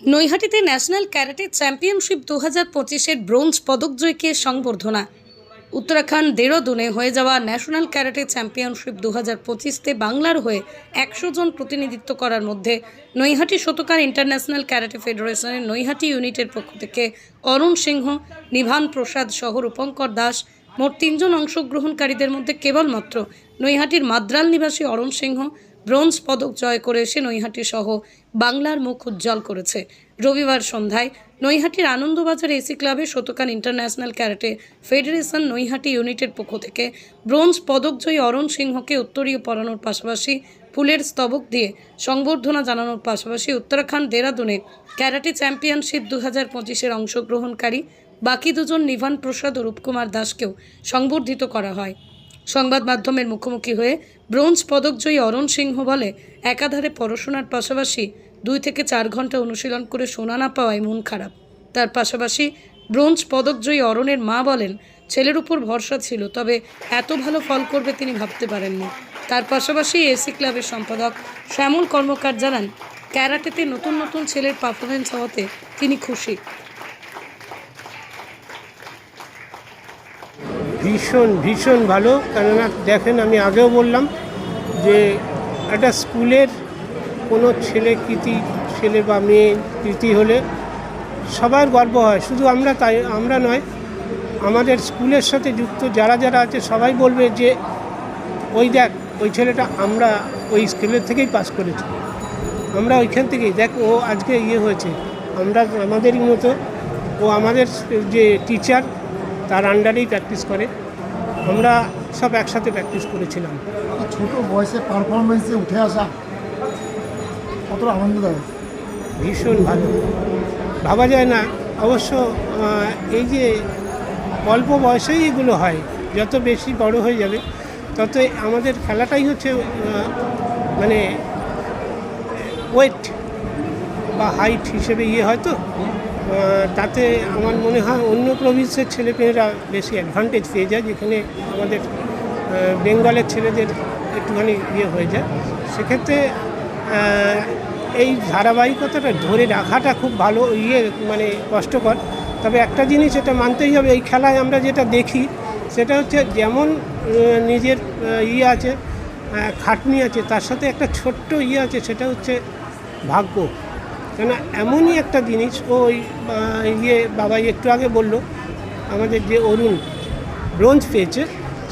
নৈহাটিতে national karate championship দু হাজার পঁচিশের ব্রোঞ্জ পদকজয়ীকে সংবর্ধনা। উত্তরাখণ্ড দেহরাদুনে হয়ে যাওয়া ন্যাশনাল ক্যারাটে চ্যাম্পিয়নশিপ দু হাজার পঁচিশতে বাংলার হয়ে একশো জন প্রতিনিধিত্ব করার মধ্যে নৈহাটি শতকার ইন্টারন্যাশনাল ক্যারাটে ফেডারেশনের নৈহাটি ইউনিটের পক্ষ থেকে অরুণ সিংহ, নিভান প্রসাদ সহ রূপঙ্কর দাস মোট তিনজন অংশগ্রহণকারীদের মধ্যে কেবলমাত্র নৈহাটির মাদ্রাল নিবাসী অরুণ সিংহ ব্রোঞ্জ পদক জয় করে এসে নৈহাটি সহ বাংলার মুখ উজ্জ্বল করেছে। রবিবার সন্ধ্যায় নৈহাটির আনন্দবাজার এসি ক্লাবে Shotokan international karate federation Naihati ইউনিটের পক্ষ থেকে ব্রোঞ্জ পদকজয়ী অরণ সিংহকে উত্তরীয় পরানোর পাশাপাশি ফুলের স্তবক দিয়ে সংবর্ধনা জানানোর পাশাপাশি উত্তরাখণ্ড দেরাদুনে ক্যারাটে চ্যাম্পিয়নশিপ দু হাজার পঁচিশের অংশগ্রহণকারী বাকি দুজন নিভান প্রসাদ ও রূপকুমার দাসকেও সংবর্ধিত করা হয়। সংবাদ মাধ্যমের মুখোমুখি হয়ে ব্রোঞ্জ পদকজয়ী অরণ সিংহ বলে একাধারে পড়াশোনার পাশাপাশি দুই থেকে চার ঘণ্টা অনুশীলন করে শোনা না পাওয়ায় মন খারাপ। তার পাশাপাশি ব্রোঞ্জ পদকজয়ী অরণের মা বলেন, ছেলের উপর ভরসা ছিল, তবে এত ভালো ফল করবে তিনি ভাবতে পারেননি। তার পাশাপাশি এসি ক্লাবের সম্পাদক শ্যামল কর্মকার জানান, ক্যারাটেতে নতুন নতুন ছেলের পারফরমেন্স হওয়াতে তিনি খুশি। ভীষণ ভীষণ ভালো। কেননা দেখেন, আমি আগেও বললাম যে একটা স্কুলের কোনো ছেলে কৃতি, ছেলে বা মেয়ে কৃতি হলে সবার গর্ব হয়। শুধু আমরা তাই, আমরা নয়, আমাদের স্কুলের সাথে যুক্ত যারা যারা আছে, সবাই বলবে যে, ওই দেখ, ওই ছেলেটা আমরা ওই স্কুলের থেকেই পাস করেছি। আমরা ওইখান থেকেই, দেখ, ও আজকে ইয়ে হয়েছে। আমরা, আমাদেরই মতো, ও আমাদের যে টিচার তার আন্ডারেই প্র্যাকটিস করে। আমরা সব একসাথে প্র্যাকটিস করেছিলাম। ছোট বয়সে পারফরমেন্সে উঠে আসা কতটা আনন্দদায়ক। ভীষণ ভালো। ভাবা যায় না। অবশ্য এই যে অল্প বয়সেই এগুলো হয় যত বেশি বড় হয়ে যাবে তত আমাদের খেলাটাই হচ্ছে মানে ওয়েট বা হাইট হিসেবে ইয়ে হয় তো। তাতে আমার মনে হয় অন্য প্রভিন্সের ছেলেমেয়েরা বেশি অ্যাডভান্টেজ পেয়ে যায়, যেখানে আমাদের বেঙ্গলের ছেলেদের একটুখানি ইয়ে হয়ে যায়। সেক্ষেত্রে এই ধারাবাহিকতাটা ধরে রাখাটা খুব ভালো ইয়ে মানে কষ্টকর। তবে একটা জিনিস এটা মানতেই হবে, এই খেলায় আমরা যেটা দেখি, সেটা হচ্ছে যেমন নিজের ইয়ে আছে খাটনি আছে, তার সাথে একটা ছোট্ট ইয়ে আছে, সেটা হচ্ছে ভাগ্য। কেন এমনই একটা জিনিস ওই ইয়ে বাবাই একটু আগে বলল আমাদের যে অরুণ ব্রোঞ্জ পেয়েছে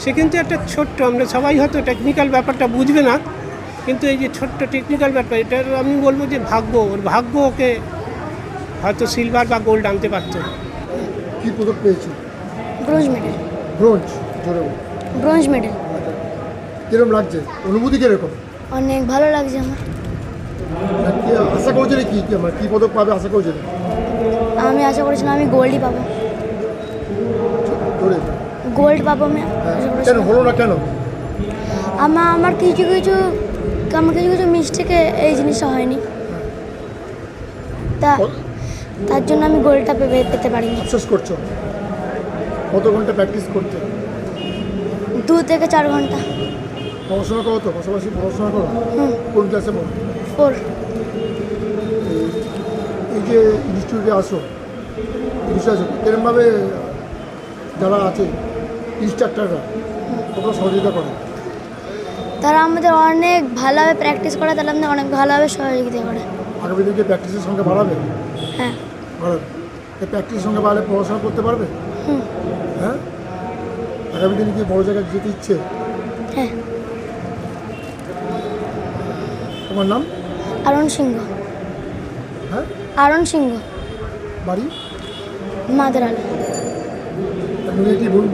সে কিন্তু একটা ছোট্ট আমরা সবাই হয়তো টেকনিক্যাল ব্যাপারটা বুঝবে না কিন্তু এই যে ছোট্ট টেকনিক্যাল ব্যাপার এটা আমি বলব যে ভাগ্য ওর ভাগ্য ওকে হয়তো সিলভার বা গোল্ড আনতে পারতো কী পদক পেয়েছ? ব্রোঞ্জ মেডেল ব্রোঞ্জ জোরে। ব্রোঞ্জ মেডেল কিরম লাগছে? অনুভূতি কীরকম? অনেক ভালো লাগছে আমার। কি আশা করেছিলে কি? কি মানে কী পদক পাবে আশা করেছিলে আমি আশা করেছিলাম আমি গোল্ডই পাবো। গোল্ড পাবো আমি হ্যাঁ, কেন? হলো না কেন? আমার আমার কিছু কিছু আমার কিছু কিছু মিস্টেকে এই জিনিসটা হয়নি। তা তার জন্য আমি গোল্ডটা পেতে পেতে পারিনি। আফসোস করছ? কত ঘণ্টা প্র্যাকটিস করতে? দু থেকে চার ঘণ্টা। পড়াশোনা করো তো পাশাপাশি পড়াশোনা করো। হুম। কোন ক্লাসে পড়ো? ফোর এই যে ইনস্টিটিউটে আসো ইনস্টিটিউটে আসো কিরমভাবে যারা আছে ইনস্ট্রাক্টররা তোমরা সহযোগিতা করো। তারা আমাদের অনেক ভালোভাবে প্র্যাকটিস করে তারা আমাদের অনেক ভালোভাবে সহযোগিতা করে। আগামী দিনকে প্র্যাকটিসের সঙ্গে বাড়াবে? হ্যাঁ। বাড়াবে। এই প্র্যাকটিসের সঙ্গে বাড়লে পড়াশোনা করতে পারবে? হ্যাঁ? আগামী দিনে কি বড় জায়গায় যেতে ইচ্ছে? হ্যাঁ। তোমার নাম? আরণ সিংহ। হ্যাঁ? আরণ সিংহ। বাড়ি? মাদরাল কি ভুল